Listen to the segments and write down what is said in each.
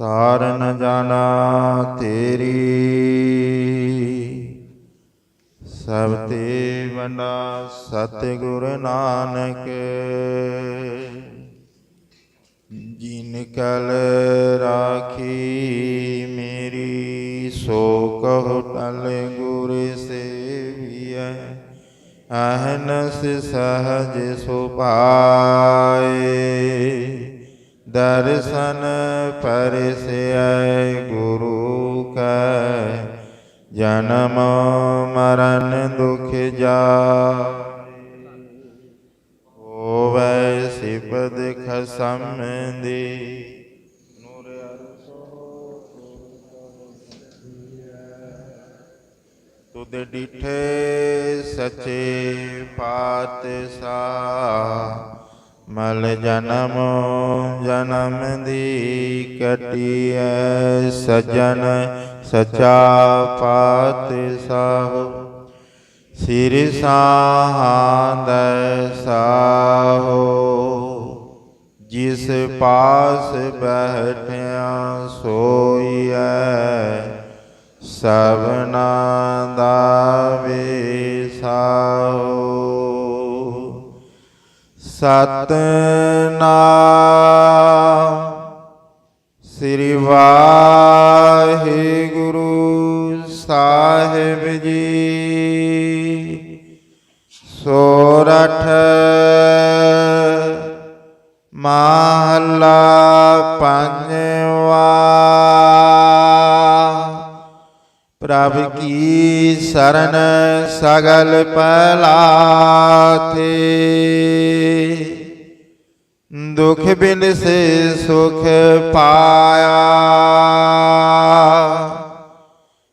ਸਾਰ ਨ ਜਾਣਾ ਤੇਰੀ। ਸਭ ਤੇ ਵੰਡਾ ਸਤਿਗੁਰ ਨਾਨਕ, ਜਿਨ ਕਲ ਰਾਖੀ ਮੇਰੀ, ਸੋ ਕਹੁ ਟਲ ਗੁਰ ਸੇਵੀਐ। ਅਹਨਸ ਸਹਜ ਸੁਭਾਏ। ਦਰਸ਼ਨ ਪਰਸੈ ਗੁਰੂ ਕੈ ਜਨਮ ਮਰਨ ਦੁਖ ਜਾਏ ਹੋਵੈ ਸਿਪਦ ਖਸਮ ਦੀ ਤੁਧ ਡਿਠੇ ਸਚੇ ਪਾਤਸ਼ਾਹ। ਮਲ ਜਨਮ ਜਨਮ ਦੀ ਕਟਿਐ ਸਜਣ ਸਚਾ ਪਾਤਸ਼ਾਹ ਸਿਰ ਸਾਹਾਂਦ ਸਾਹੋ। ਜਿਸ ਪਾਸ ਬੈਠਿਆ ਸੋਈਐ, ਸਭਨਾ ਦਾ ਵੇ ਸਤਨਾਮ। ਸ੍ਰੀ ਵਾਹਿਗੁਰੂ ਸਾਹਿਬ ਜੀ। ਸੋਰਠ ਮਹੱਲਾ ਪੰਜਵਾ। ਪ੍ਰਭ ਕੀ ਸਰਨ ਸਗਲ ਪਲਾਥੇ। ਦੁਖ ਬਿਨ ਸੇ ਸੁਖ ਪਾਇਆ।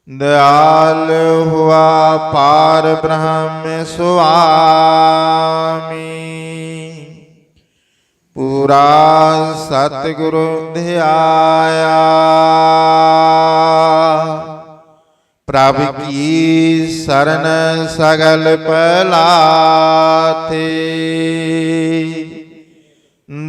ਦਇਆਲ ਹੁਆ ਪਾਰ ਬ੍ਰਹਮ ਸੁਆਮੀ। ਪੂਰਾ ਸਤਿਗੁਰੂ ਧਿਆਇਆ ਪ੍ਰਭ ਕੀ ਸਰਨ ਸਗਲ ਪਲਾਥੇ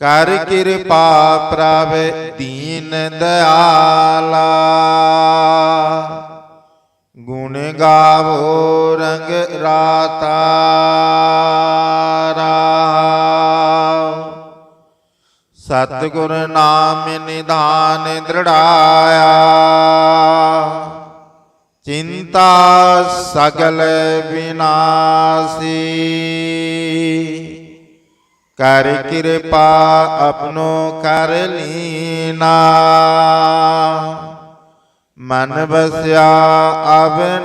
ਕਰ ਕਿਰਪਾ ਪ੍ਰਭ ਦੀਨ ਦਇਆਲਾ। ਗੁਣ ਗਾਵੋ ਰੰਗ ਰਾਤਾ ਰਾਵ ਸਤਿਗੁਰ ਨਾਮ ਨਿਧਾਨ ਦ੍ਰਿੜਾਇਆ। ਚਿੰਤਾ ਸਗਲ ਵਿਨਾਸੀ ਕਰ ਕਿਰਪਾ ਆਪਣੋ ਕਰ ਲੀਨਾ ਮਨ ਬਸਿਆ ਅਬਨਾਸੀ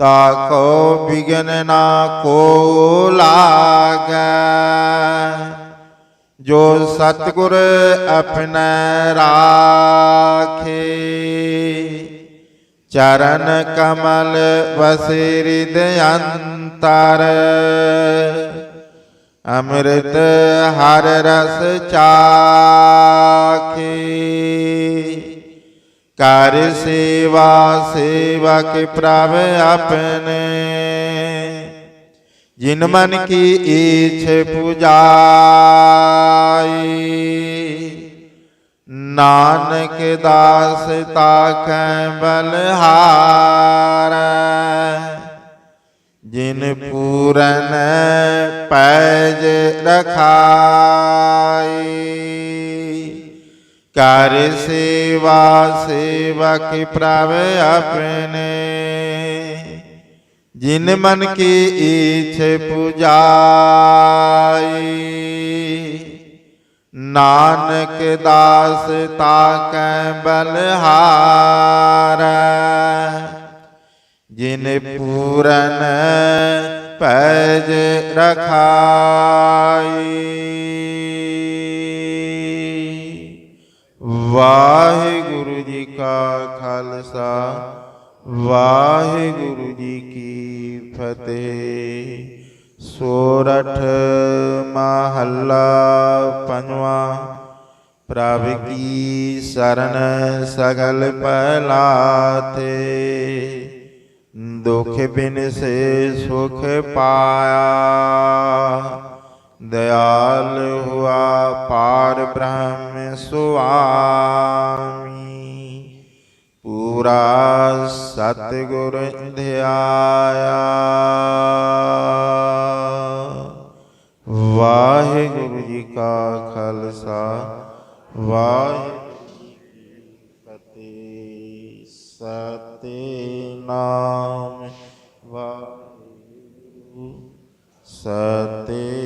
ਤਾਕੋ ਬਿਗਨ ਨਾ ਕੋ ਲਾਗੈ ਜੋ ਸਤਿਗੁਰ ਆਪਣੈ ਰਾਖੇ ਚਰਨ ਕਮਲ ਵਸੇ ਹਿਰਦਿ ਅੰਤਰ। ਅੰਮ੍ਰਿਤ ਹਰ ਰਸ ਚਾਖੇ। ਕਰ ਸੇਵਾ ਸੇਵਕ ਪ੍ਰਭ ਆਪਣੇ। ਜਿਨ ਮਨ ਕੀ ਈਛ ਪੁਜਾਈ। ਨਾਨਕ ਦਾਸ ਤਾਕੈ ਬਲਹਾਰ ਜਿਨ ਪੂਰਨ ਪੈਜ ਰਖਾਈ ਕਰ ਸੇਵਾ ਸੇਵਕ ਪ੍ਰਭ ਆਪਣੇ ਜਿਨ ਮਨ ਕੀ नानक दास ताक बलहार। जिन पूरन पैज रखाई। वाहे गुरु जी का खालसा वाहे गुरु जी की फतेह। ਸੋਰਠ ਮਹੱਲਾ ਪੰਜਵਾਂ, ਪ੍ਰਭ ਕੀ ਸਰਨ ਸਗਲ ਪਹਿਲਾਤੇ, ਦੁਖ ਬਿਨ ਸੇ ਸੁਖ ਪਾਇਆ। ਦਇਆਲ ਹੁਆ ਪਾਰ ਬ੍ਰਹਮ ਸੁਆਮੀ, ਪੂਰਾ ਸਤਿਗੁਰ ਧਿਆਇਆ ਕਾ ਖਾਲਸਾ ਵਾਹਿਗੁਰੂ ਜੀ ਕੀ ਫਤਿਹ ਸਤਿਨਾਮ ਵਾਹਿਗੁਰੂ ਸਤਿਨਾਮ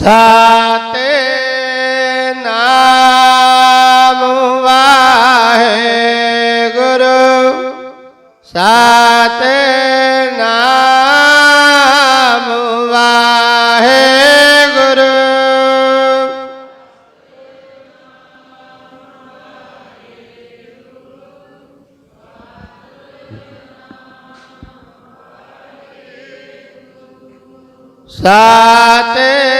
ਸਾਤੇ ਨਾਮ ਵਾਹੇ ਗੁਰੂ ਸਾਤੇ ਨਾਮ ਵਾਹੇ ਗੁਰੂ ਸਾਤੇ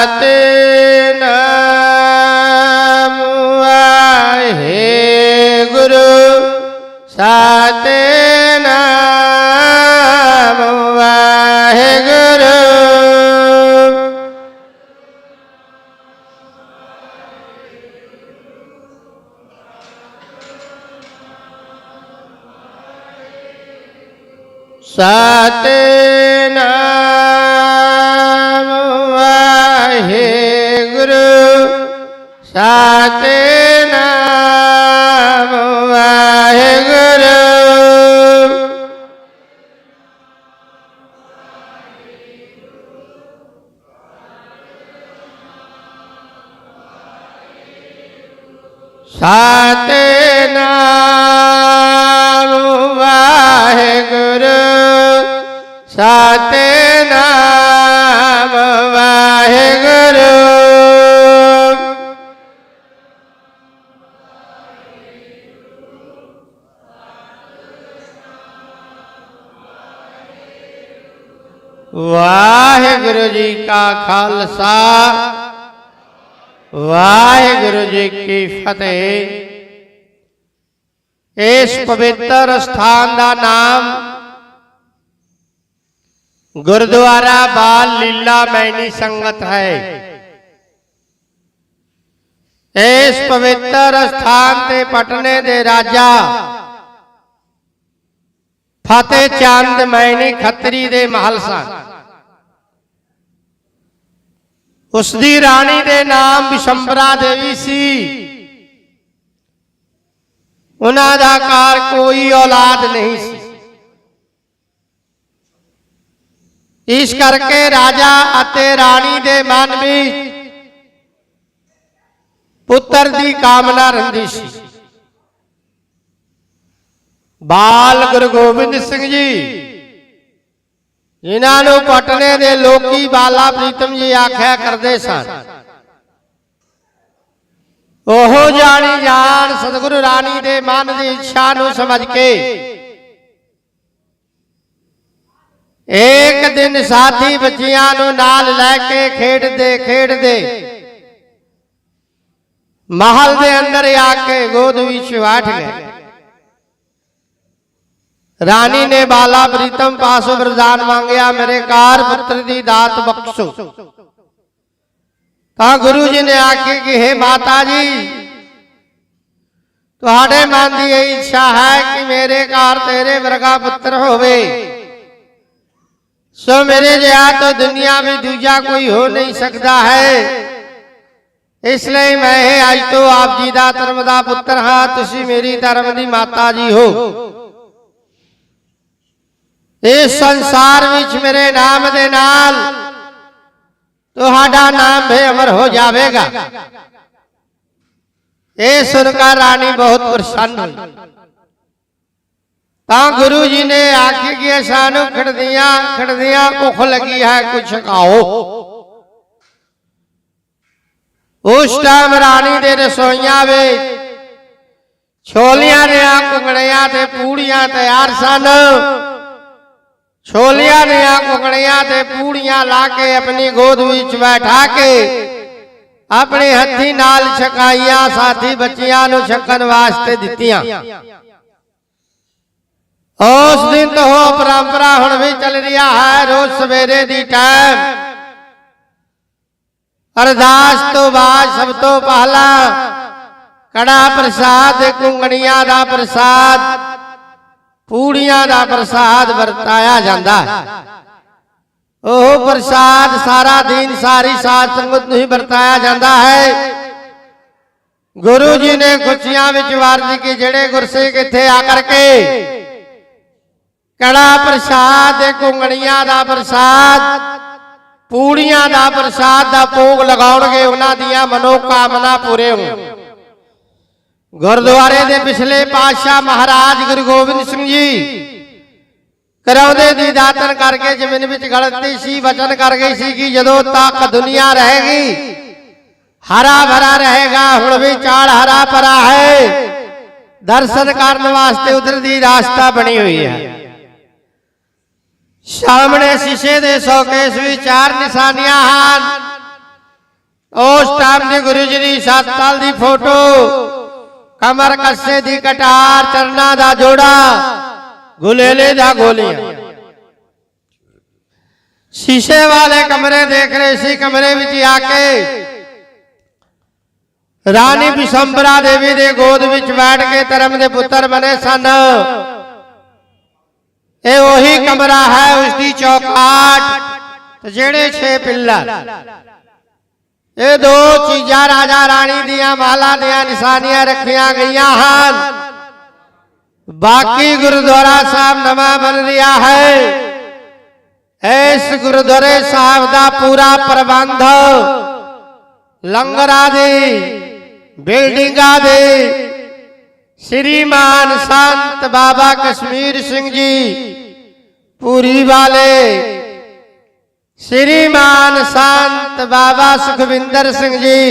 સાતે वाहेगुरु जी का खालसा। वाहेगुरु जी की फतेह। इस पवित्र स्थान का नाम गुरुद्वारा बाल लीला मैनी संगत है। इस पवित्र स्थान से पटने दे राजा फतेह चाँद मैनी खतरी के महल सन। ਉਸ ਦੀ ਰਾਣੀ ਦੇ ਨਾਮ ਵਿਸ਼ੰਬਰਾ ਦੇਵੀ ਸੀ। ਉਹਨਾਂ ਦਾ ਕਾਰ ਕੋਈ ਔਲਾਦ ਨਹੀਂ ਸੀ। ਇਸ ਕਰਕੇ ਰਾਜਾ ਅਤੇ ਰਾਣੀ ਦੇ ਮਨ ਵਿੱਚ ਪੁੱਤਰ ਦੀ ਕਾਮਨਾ ਰਹਿੰਦੀ ਸੀ। ਬਾਲ ਗੁਰੂ ਗੋਬਿੰਦ ਸਿੰਘ ਜੀ ਇਹਨਾਂ ਨੂੰ ਪਟਨੇ ਦੇ ਲੋਕੀ ਬਾਲਾ ਪ੍ਰੀਤਮ ਜੀ ਆਖਿਆ ਕਰਦੇ ਸਨ। ਉਹ ਜਾਣੀ ਜਾਣ ਸਤਿਗੁਰੂ ਰਾਣੀ ਦੇ ਮਨ ਦੀ ਇੱਛਾ ਨੂੰ ਸਮਝ ਕੇ ਇੱਕ ਦਿਨ ਸਾਥੀ ਬੱਚਿਆਂ ਨੂੰ ਨਾਲ ਲੈ ਕੇ ਖੇਡਦੇ ਖੇਡਦੇ ਮਹਲ ਦੇ ਅੰਦਰ ਆ ਕੇ ਗੋਦ ਵਿੱਚ ਬੈਠ ਗਏ ਰਾਣੀ ਨੇ ਬਾਲਾ ਪ੍ਰੀਤਮ ਪਾਸੋਂ ਵਰਦਾਨ ਮੰਗਿਆ, ਮੇਰੇ ਕਾਰ ਪੁੱਤਰ ਦੀ ਦਾਤ ਬਖਸ਼ੋ। ਤਾਂ ਗੁਰੂ ਜੀ ਨੇ ਆਖਿਆ ਕਿ हे ਮਾਤਾ ਜੀ, ਤੁਹਾਡੇ ਮਨ ਦੀ ਇਹ ਇੱਛਾ ਹੈ ਕਿ ਮੇਰੇ ਘਰ ਤੇਰੇ ਵਰਗਾ ਪੁੱਤਰ ਹੋਵੇ। ਸੋ ਮੇਰੇ ਜਿਹਾ ਤਾਂ ਦੁਨੀਆ ਵਿੱਚ ਦੂਜਾ ਕੋਈ ਹੋ ਨਹੀਂ ਸਕਦਾ ਹੈ। ਇਸ ਲਈ ਮੈਂ ਇਹ ਅੱਜ ਤੋਂ ਆਪ ਜੀ ਦਾ ਧਰਮ ਦਾ ਪੁੱਤਰ ਹਾਂ, ਤੁਸੀਂ ਮੇਰੀ ਧਰਮ ਦੀ ਮਾਤਾ ਜੀ ਹੋ। ਇਸ ਸੰਸਾਰ ਵਿੱਚ ਮੇਰੇ ਨਾਮ ਦੇ ਨਾਲ ਤੁਹਾਡਾ ਨਾਮ ਵੀ ਅਮਰ ਹੋ ਜਾਵੇਗਾ। ਇਹ ਸੁਣ ਕੇ ਰਾਣੀ ਬਹੁਤ ਪ੍ਰਸੰਨ ਹੋਈ। ਤਾਂ ਗੁਰੂ ਜੀ ਨੇ ਆਖੀ ਕਿ ਸਾਨੂੰ ਖੜਦੀਆਂ ਖੜਦੀਆਂ ਭੁੱਖ ਲੱਗੀ ਹੈ, ਕੁਛ ਖਾਓ। ਉਸ ਟਾਈਮ ਰਾਣੀ ਦੇ ਰਸੋਈਆਂ ਵਿੱਚ ਛੋਲੀਆਂ ਦੀਆਂ ਕੁੰਗੜੀਆਂ ਤੇ ਪੂੜੀਆਂ ਤਿਆਰ ਸਨ। ਛੋਲਿਆਂ ਦੀਆਂ ਕੁਕੜੀਆਂ ਤੇ ਪੂੜੀਆਂ ਲਾ ਕੇ ਆਪਣੀ ਗੋਦ ਵਿੱਚ ਬੈਠਾ ਕੇ ਆਪਣੇ ਹੱਥੀ ਨਾਲ ਛਕਾਈਆਂ, ਸਾਥੀ ਬੱਚਿਆਂ ਨੂੰ ਛਕਣ ਵਾਸਤੇ ਦਿੱਤੀਆਂ। ਉਸ ਦਿਨ ਤੋਂ ਉਹ ਪਰੰਪਰਾ ਹੁਣ ਵੀ ਚੱਲ ਰਿਹਾ ਹੈ, ਰੋਜ਼ ਸਵੇਰੇ ਦੀ ਟਾਈਮ। ਅਰਦਾਸ ਤੋਂ ਬਾਅਦ ਸਭ ਤੋਂ ਪਹਿਲਾਂ ਕੜਾ ਪ੍ਰਸਾਦ ਤੇ ਕੁੰਗਣੀਆਂ ਦਾ ਪ੍ਰਸਾਦ ਪੂੜੀਆਂ ਦਾ ਪ੍ਰਸਾਦ ਵਰਤਾਇਆ ਜਾਂਦਾ ਹੈ। ਉਹ ਪ੍ਰਸਾਦ ਸਾਰਾ ਦਿਨ ਸਾਰੀ ਸਾਧ ਸੰਗਤ ਨੂੰ ਹੀ ਵਰਤਾਇਆ ਜਾਂਦਾ ਹੈ। ਗੁਰੂ ਜੀ ਨੇ ਖੁਸ਼ੀਆਂ ਵਿੱਚ ਵਰਜ ਕੇ ਜਿਹੜੇ ਗੁਰਸਿੱਖ ਇੱਥੇ ਆ ਕਰਕੇ ਕੜਾ ਪ੍ਰਸਾਦ ਤੇ ਕੁੰਗਣੀਆਂ ਦਾ ਪ੍ਰਸਾਦ, ਪੂੜੀਆਂ ਦਾ ਪ੍ਰਸਾਦ ਦਾ ਭੋਗ ਲਗਾਉਣਗੇ, ਉਹਨਾਂ ਦੀਆਂ ਮਨੋਕਾਮਨਾ ਪੂਰੇ ਹੋਣ। ਗੁਰਦੁਆਰੇ ਦੇ ਪਿਛਲੇ ਪਾਤਸ਼ਾਹ ਮਹਾਰਾਜ ਗੁਰੂ ਗੋਬਿੰਦ ਸਿੰਘ ਜੀ ਕਰਾਉਂਦੇ ਦੀ ਦਾਤਨ ਕਰਕੇ ਜ਼ਮੀਨ ਵਿੱਚ ਗਲਤੀ ਸੀ, ਵਚਨ ਕਰ ਗਈ ਸੀ ਕਿ ਜਦੋਂ ਤੱਕ ਦੁਨੀਆ ਰਹੇਗੀ, ਹਰਾ ਭਰਾ ਰਹੇਗਾ, ਹੁਣ ਵੀ ਚਾਲ ਹਰਾ ਭਰਾ ਹੈ। ਦਰਸ਼ਨ ਕਰਨ ਵਾਸਤੇ ਉਧਰ ਦੀ ਰਾਸਤਾ ਬਣੀ ਹੋਈ ਹੈ। ਸਾਹਮਣੇ ਸ਼ੀਸ਼ੇ ਦੇ ਸ਼ੋਕੇਸ ਵੀ ਚਾਰ ਨਿਸ਼ਾਨੀਆਂ ਹਨ। ਉਸ ਟਾਈਮ ਦੀ ਗੁਰੂ ਜੀ ਦੀ 7 ਦੀ ਫੋਟੋ ਕਮਰ ਕੱਸੇ ਦੀ ਕਟਾਰ ਚਰਨਾ ਦਾ ਜੋੜਾ ਗੁਲੇਲੇ ਦਾ ਗੋਲੀਆਂ ਸ਼ੀਸ਼ੇ ਵਾਲੇ ਕਮਰੇ ਦੇਖ ਰਹੇ ਸੀ ਕਮਰੇ ਵਿੱਚ ਆ ਕੇ ਰਾਣੀ ਬਿਸ਼ੰਬਰਾ ਦੇਵੀ ਦੇ ਗੋਦ ਵਿੱਚ ਬੈਠ ਕੇ ਧਰਮ ਦੇ ਪੁੱਤਰ ਬਣੇ ਸਨ ਇਹ ਉਹੀ ਕਮਰਾ ਹੈ ਉਸ ਦੀ ਚੌਕਾਟ ਤੇ ਜਿਹੜੇ 6 ਪਿੱਲਰ ਇਹ ਦੋ ਚੀਜ਼ਾਂ ਰਾਜਾ ਰਾਣੀ ਦੀਆਂ ਮਾਲਾ ਦੀਆਂ ਨਿਸ਼ਾਨੀਆਂ ਰੱਖੀਆਂ ਗਈਆਂ ਹਨ। ਬਾਕੀ ਗੁਰਦੁਆਰਾ ਸਾਹਿਬ ਨਵਾਂ ਬਣ ਰਿਹਾ ਹੈ। ਇਸ ਗੁਰਦੁਆਰੇ ਸਾਹਿਬ ਦਾ ਪੂਰਾ ਪ੍ਰਬੰਧ ਲੰਗਰਾਂ ਦੇ, ਬਿਲਡਿੰਗਾਂ ਦੇ, ਸ਼੍ਰੀਮਾਨ ਸੰਤ ਬਾਬਾ ਕਸ਼ਮੀਰ ਸਿੰਘ ਜੀ, ਪੂਰੀ ਵਾਲੇ ਸ਼੍ਰੀਮਾਨ ਸੰਤ ਬਾਬਾ ਸੁਖਵਿੰਦਰ ਸਿੰਘ ਜੀ।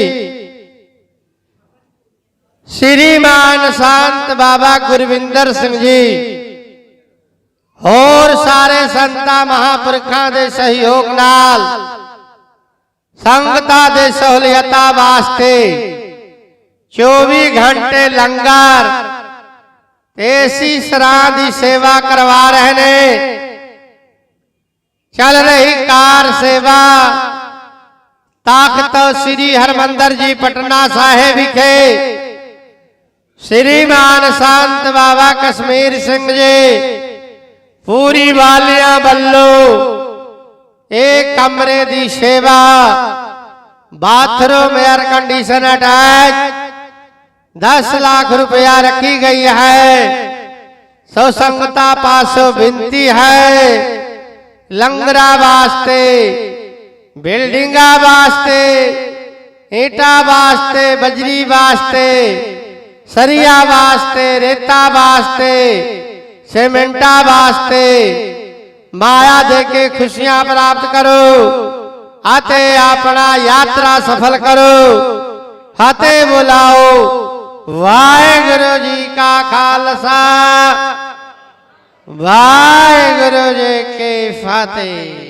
ਸ਼੍ਰੀਮਾਨ ਸੰਤ ਬਾਬਾ ਗੁਰਵਿੰਦਰ ਸਿੰਘ ਜੀ। ਹੋਰ ਸਾਰੇ ਸੰਤਾਂ ਮਹਾਪੁਰਖਾਂ ਦੇ ਸਹਿਯੋਗ ਨਾਲ, ਸੰਗਤਾਂ ਦੇ ਸਹੂਲਤਾਂ ਵਾਸਤੇ 24 ਘੰਟੇ ਲੰਗਰ, ਏਸੀ ਸਰਾਂ ਦੀ ਸੇਵਾ ਕਰਵਾ ਰਹੇ ਨੇ। ਚੱਲ ਰਹੀ ਕਾਰ ਸੇਵਾ। ਤਖਤ ਸ੍ਰੀ ਹਰਮੰਦਰ ਜੀ ਪਟਨਾ ਸਾਹਿਬ ਵਿਖੇ। ਸ੍ਰੀਮਾਨ ਸੰਤ ਬਾਬਾ ਕਸ਼ਮੀਰ ਸਿੰਘ ਜੀ, ਪੂਰੀ ਵਾਲਿਆਂ ਵੱਲੋਂ ਇਹ ਕਮਰੇ ਦੀ ਸੇਵਾ, bathroom air condition attach 10 lakh ਰੁਪਇਆ ਰੱਖੀ ਗਈ ਹੈ। ਸੋ ਸੰਗਤਾਂ ਪਾਸੋਂ ਬੇਨਤੀ ਹੈ ਲੰਗਰਾਂ ਵਾਸਤੇ, ਬਿਲਡਿੰਗਾਂ ਵਾਸਤੇ, ਈਟਾਂ ਵਾਸਤੇ, ਬਜਰੀ ਵਾਸਤੇ, ਸਰੀਆ ਵਾਸਤੇ, ਰੇਤਾ ਵਾਸਤੇ, ਸੀਮੈਂਟਾਂ ਵਾਸਤੇ, ਮਾਇਆ ਦੇ ਕੇ ਖੁਸ਼ੀਆਂ ਪ੍ਰਾਪਤ ਕਰੋ ਅਤੇ ਆਪਣਾ ਯਾਤਰਾ ਸਫਲ ਕਰੋ। ਹਤੇ ਬੁਲਾਓ, ਵਾਹਿਗੁਰੂ ਜੀ ਕਾ ਖਾਲਸਾ। ਵਾਹਿਗੁਰੂ ਜੀ ਕੀ ਫਤਿਹ।